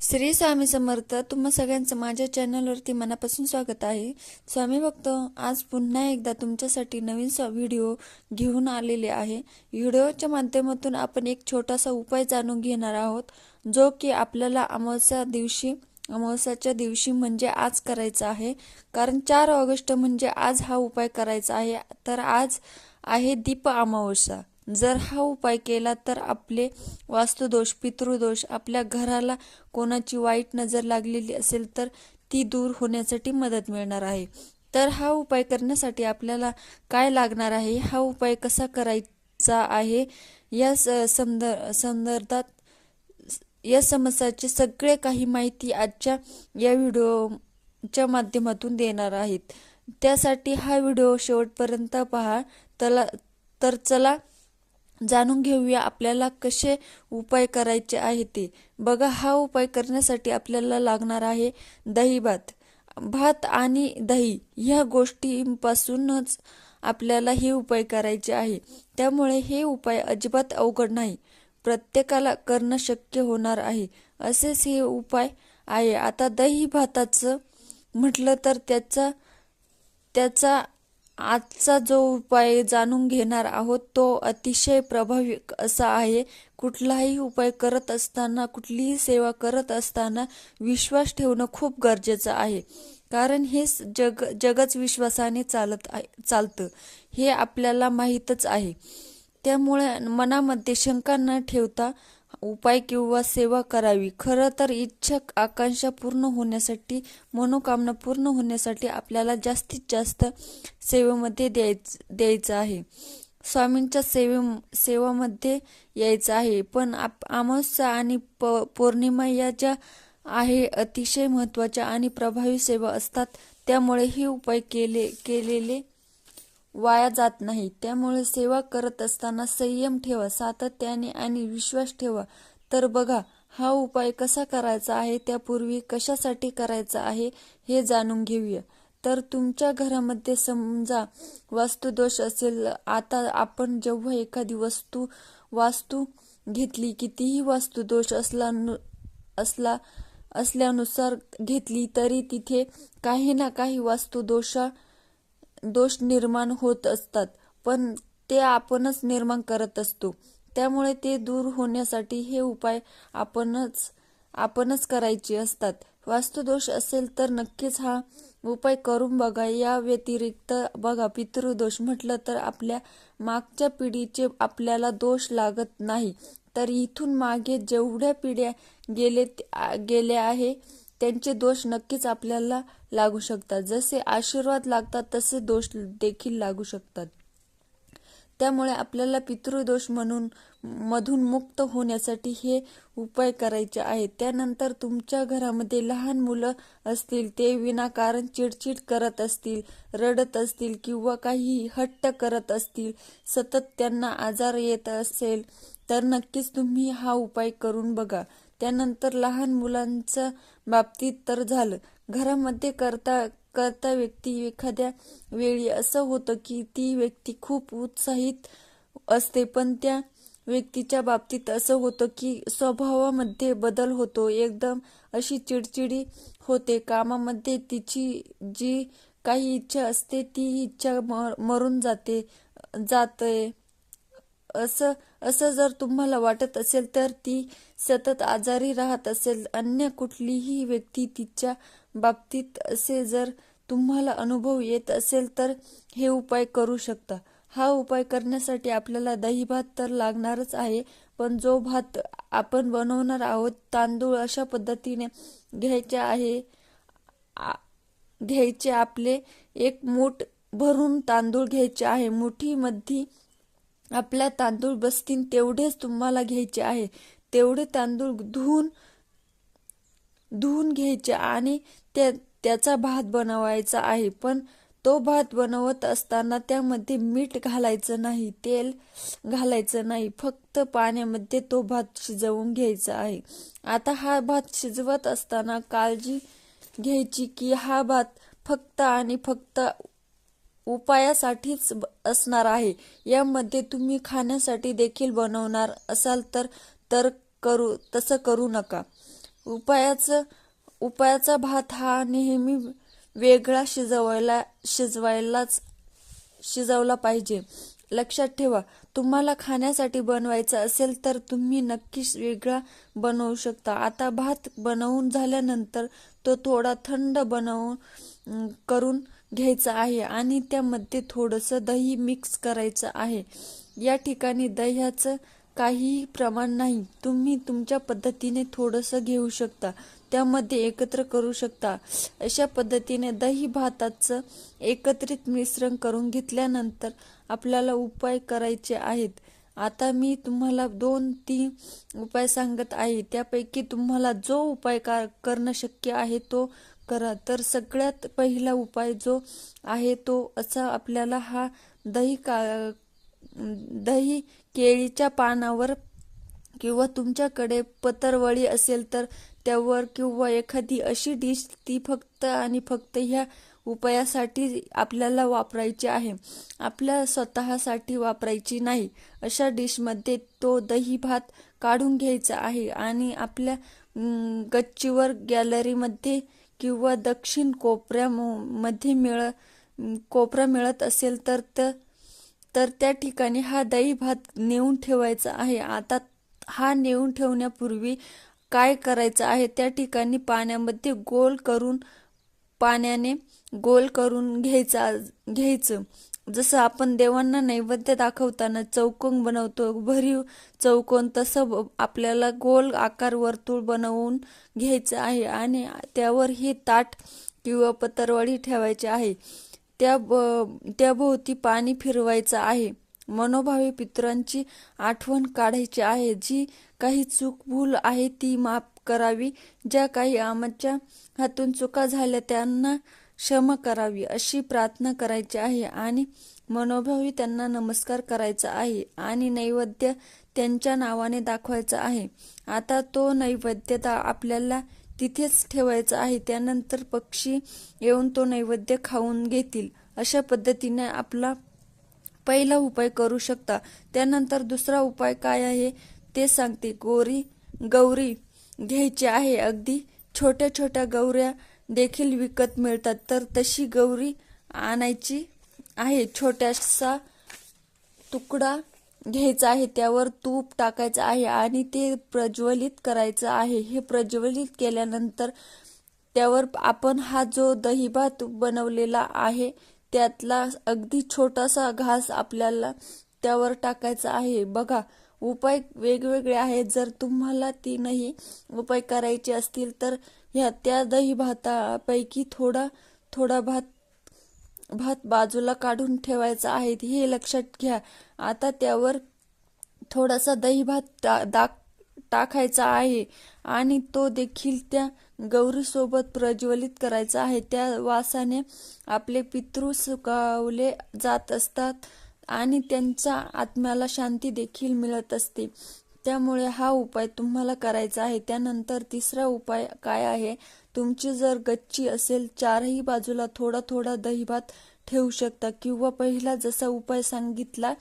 श्री स्वामी समर्थ तुम्हा सगळ्यांचं माझ्या चॅनलवरती मनापासून स्वागत आहे. स्वामी भक्त आज पुन्हा एकदा तुमच्यासाठी नवीन स्व- व्हिडिओ घेऊन आलेले आहे. व्हिडिओच्या माध्यमातून आपण एक छोटासा उपाय जाणून घेणार आहोत जो की आपल्याला अमावस्या दिवशी अमावस्याच्या दिवशी म्हणजे आज करायचा आहे. कारण चार ऑगस्ट म्हणजे आज हा उपाय करायचा आहे. तर आज आहे दीप अमावस्या. जर हा उपाय केला तर आपले वास्तुदोष पितृदोष आपल्या घराला कोणाची वाईट नजर लागलेली असेल तर ती दूर होण्यासाठी मदत मिळणार आहे. तर हा उपाय करण्यासाठी आपल्याला काय लागणार आहे? हा उपाय कसा करायचा आहे? या स- संदर्भात या समस्याचे सगळे काही माहिती आजच्या या व्हिडिओच्या माध्यमातून देणार आहेत. त्यासाठी हा व्हिडिओ शेवटपर्यंत पहा. तला तर चला जाणून घेऊया आपल्याला कसे उपाय करायचे आहे ते. बघा हा उपाय करण्यासाठी आपल्याला लागणार आहे दही भात. भात आणि दही ह्या गोष्टींपासूनच आपल्याला हे उपाय करायचे आहे. त्यामुळे हे उपाय अजिबात अवघड नाही. प्रत्येकाला करणं शक्य होणार आहे. असेच हे उपाय आहे. आता दही भाताचं म्हटलं तर त्याचा त्याचा आजचा जो उपाय जाणून घेणार आहोत तो अतिशय प्रभावी असा आहे. कुठलाही उपाय करत असताना कुठलीही सेवा करत असताना विश्वास ठेवणं खूप गरजेचं आहे. कारण हे जग जगच विश्वासाने चालत आहे चालतं. हे आपल्याला माहीतच आहे. त्यामुळे मनामध्ये शंका न ठेवता उपाय किंवा सेवा करावी. खरं तर इच्छा आकांक्षा पूर्ण होण्यासाठी मनोकामना पूर्ण होण्यासाठी आपल्याला जास्तीत जास्त सेवेमध्ये द्यायच द्यायचं आहे. स्वामींच्या सेवे सेवामध्ये यायचं आहे. पण आप अमावस्या आणि प पौर्णिमा या ज्या आहे अतिशय महत्त्वाच्या आणि प्रभावी सेवा असतात त्यामुळे हे उपाय केले केलेले वाया जात नाही. त्यामुळे सेवा करत असताना संयम ठेवा सातत्याने आणि विश्वास ठेवा. तर बघा हा उपाय कसा करायचा आहे त्यापूर्वी कशासाठी करायचा आहे हे जाणून घेऊया. तर तुमच्या घरामध्ये समजा वास्तुदोष असेल आता आपण जेव्हा एखादी वस्तू वास्तू घेतली कितीही वास्तुदोष असला नु- असला असल्यानुसार घेतली तरी तिथे काही ना काही वास्तुदोषा दोष निर्माण होत असतात पण ते आपणच निर्माण करत असतो. त्यामुळे ते दूर होण्यासाठी हे उपाय आपणच आपणच करायचे असतात. वास्तुदोष असेल तर नक्कीच हा उपाय करून बघा. या व्यतिरिक्त बघा पितृदोष म्हटलं तर आपल्या मागच्या पिढीचे आपल्याला दोष लागत नाही. तर इथून मागे जेवढ्या पिढ्या गेले गेल्या आहे त्यांचे दोष नक्कीच आपल्याला लागू शकतात. जसे आशीर्वाद लागतात तसे दोष देखील लागू शकतात. त्यामुळे आपल्याला पितृदोष म्हणून मधून मुक्त होण्यासाठी हे उपाय करायचे आहेत. त्यानंतर तुमच्या घरामध्ये लहान मुलं असतील ते विनाकारण चिडचिड करत असतील रडत असतील किंवा काही हट्ट करत असतील सतत त्यांना आजार येत असेल तर नक्कीच तुम्ही हा उपाय करून बघा. त्यानंतर लहान मुलांच्या बाबतीत तर झालं. घरामध्ये करता करता व्यक्ती एखाद्या वेळी असं होतं की ती व्यक्ती खूप उत्साहित असते पण त्या व्यक्तीच्या बाबतीत असं होतं की स्वभावामध्ये बदल होतो. एकदम अशी चिडचिडी होते. कामामध्ये तिची जी काही इच्छा असते ती इच्छा म- मरून जाते जाते. असं असं जर तुम्हाला वाटत असेल तर ती सतत आजारी राहत असेल अन्य कुठलीही व्यक्ती तिच्या बाबतीत असे जर तुम्हाला अनुभव येत असेल तर हे उपाय करू शकता. हा उपाय करण्यासाठी आपल्याला दही भात तर लागणारच आहे पण जो भात आपण बनवणार आहोत तांदूळ अशा पद्धतीने घ्यायचे आहे आ- घ्यायचे आपले एक मूठ भरून तांदूळ घ्यायचे आहे मुठीमध्ये आपल्या तांदूळ बसतील तेवढेच तुम्हाला घ्यायचे आहे. तेवढे तांदूळ धुवून धुवून घ्यायचे आणि त्या त्याचा भात बनवायचा आहे. पण तो भात बनवत असताना त्यामध्ये मीठ घालायचं नाही तेल घालायचं नाही. फक्त पाण्यामध्ये तो भात शिजवून घ्यायचा आहे. आता हा भात शिजवत असताना काळजी घ्यायची की हा भात फक्त आणि फक्त उपायासाठीच ब- असणार आहे. यामध्ये तुम्ही खाण्यासाठी देखील बनवणार असाल तर तर करू तसं करू नका. उपायाचं उपायाचा भात हा नेहमी वेगळा शिजवायला शिजवायलाच शिजवला पाहिजे. लक्षात ठेवा तुम्हाला खाण्यासाठी बनवायचं असेल तर तुम्ही नक्कीच वेगळा बनवू शकता. आता भात बनवून झाल्यानंतर तो थोडा थंड बनवून करून घ्यायचं आहे आणि त्यामध्ये थोडंसं दही मिक्स करायचं आहे. या ठिकाणी दह्याचं काहीही प्रमाण नाही. तुम्ही तुमच्या पद्धतीने थोडंसं घेऊ शकता. त्यामध्ये एकत्र करू शकता. अशा पद्धतीने दही भाताचं एकत्रित मिश्रण करून घेतल्यानंतर आपल्याला उपाय करायचे आहेत. आता मी तुम्हाला दोन तीन उपाय सांगत आहे. त्यापैकी तुम्हाला जो उपाय का करणं शक्य आहे तो करा. तर सगळ्यात पहिला उपाय जो आहे तो असा आपल्याला हा दही का दही केळीच्या पानावर किंवा तुमच्याकडे पतरवळी असेल तर त्यावर किंवा एखादी अशी डिश ती फक्त आणि फक्त ह्या उपायासाठी आपल्याला वापरायची आहे. आपल्या स्वतःसाठी वापरायची नाही. अशा डिशमध्ये तो दही भात काढून घ्यायचा आहे आणि आपल्या गच्चीवर गॅलरीमध्ये किंवा दक्षिण कोपऱ्या मध्ये मिळ कोपरा मिळत असेल तर त- तर त्या ठिकाणी हा दही भात नेऊन ठेवायचा आहे. आता हा नेऊन ठेवण्यापूर्वी काय करायचं आहे? त्या ठिकाणी पाण्यामध्ये गोल करून पाण्याने गोल करून घ्यायचा घ्यायचं. जसं आपण देवांना नैवेद्य दाखवताना चौकोन बनवतो भरीव चौकोन तसं आपल्याला गोल आकार वर्तुळ बनवून घ्यायचं आहे आणि त्यावर ही ताट किंवा पतरवाडी ठेवायची आहे. त्या ब- त्याभोवती पाणी फिरवायचं आहे. मनोभावी पितरांची आठवण काढायची आहे. जी काही चूक भूल आहे ती माफ करावी. ज्या काही आमच्या हातून चुका झाल्या त्यांना क्षम करावी अशी प्रार्थना करायची आहे आणि मनोभावी त्यांना नमस्कार करायचा आहे आणि नैवेद्य त्यांच्या नावाने दाखवायचा आहे. आता तो नैवेद्य आपल्याला तिथेच ठेवायचा आहे. त्यानंतर पक्षी येऊन तो नैवेद्य खाऊन घेतील. अशा पद्धतीने आपला पहिला उपाय करू शकता. त्यानंतर दुसरा उपाय काय आहे ते सांगते. गोरी गौरी घ्यायची आहे. अगदी छोट्या छोट्या गौऱ्या देखील विकत मिळतात. तर तशी गौरी आणायची आहे. छोट्यासा तुकडा घ्यायचा आहे. त्यावर तूप टाकायचं आहे आणि ते प्रज्वलित करायचं आहे. हे प्रज्वलित केल्यानंतर त्यावर आपण हा जो दहीभात बनवलेला आहे त्यातला अगदी छोटासा घास आपल्याला त्यावर टाकायचा आहे. बघा उपाय वेगवेगळे आहेत. जर तुम्हाला तीनही उपाय करायचे असतील तर ह्या त्या दही भातापैकी थोडा थोडा भात भात बाजूला काढून ठेवायचा आहे हे लक्षात घ्या. आता त्यावर थोडासा दही भात टा, दाक टाकायचा आहे आणि तो देखील त्या गौरीसोबत प्रज्वलित करायचा आहे. त्या वासाने आपले पितृ सुकावले जात असतात आणि त्यांच्या आत्म्याला शांती देखील मिळत असते. त्यामुळे हा उपाय तुम्हाला करायचा आहे. त्यानंतर तिसरा उपाय काय आहे? तुमची जर गच्ची असेल चारही बाजूला थोडा थोडा दहीभात ठेवू शकता किंवा पहिला जसा उपाय सांगितला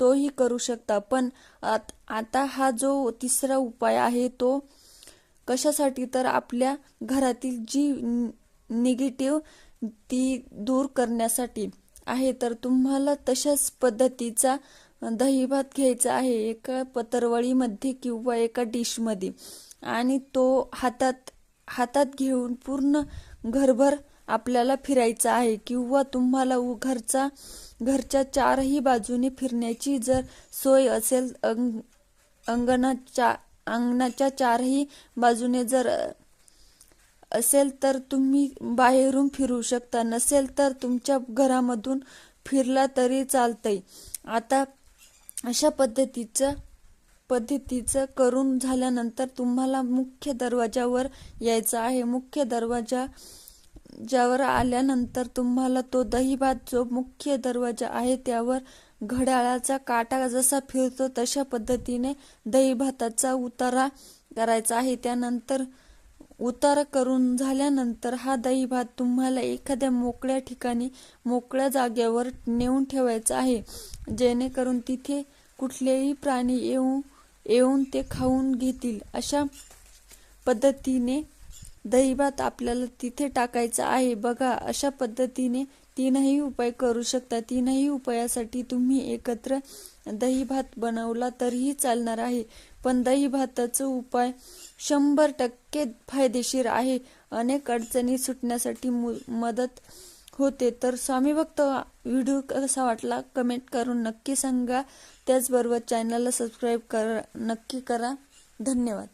तोही करू शकता. पण आत- आता हा जो तिसरा उपाय आहे तो कशासाठी? तर आपल्या घरातील जी निगेटिव्ह ती दूर करण्यासाठी आहे. तर तुम्हाला तशाच पद्धतीचा दहीभात घ्यायचा आहे एका पतरवळीमध्ये किंवा एका डिशमध्ये. आणि तो हातात हातात घेऊन पूर्ण घरभर आपल्याला फिरायचा आहे. किंवा तुम्हाला उ- घरचा घरच्या चारही बाजूने फिरण्याची जर सोय असेल अंग अंगणाच्या अंगणाच्या चारही बाजूने जर असेल तर तुम्ही बाहेरून फिरू शकता. नसेल तर तुमच्या घरामधून फिरला तरी चालतंय. आता अशा पद्धतीचं पद्धतीचं करून झाल्यानंतर तुम्हाला मुख्य दरवाजावर यायचं आहे. मुख्य दरवाजा ज्यावर आल्यानंतर तुम्हाला तो दहीभात जो मुख्य दरवाजा आहे त्यावर घड्याळाचा काटा जसा फिरतो तशा पद्धतीने दहीभाताचा उतारा करायचा आहे. त्यानंतर उतार करून झाल्यानंतर हा दहीभात तुम्हाला एखाद्या मोकळ्या ठिकाणी मोकळ्या जागेवर नेऊन ठेवायचा आहे. जेणेकरून तिथे कुठलेही प्राणी येऊ येऊन ते खाऊन घेतील. अशा पद्धतीने दहीभात आपल्याला तिथे टाकायचा आहे. बघा अशा पद्धतीने तीनही उपाय करू शकता. तीनही उपायासाठी तुम्ही एकत्र दही भात बनवला तरीही चालणार आहे. पण दही भाताचा उपाय शंभर टक्के फायदेशीर आहे. अनेक अडचणी सुटण्यासाठी मु- मदत होते. तर स्वामी भक्त व्हिडिओ कसा वाटला? कमेंट करून नक्की सांगा. त्याचबरोबर चॅनलला सबस्क्राईब करा नक्की करा. धन्यवाद.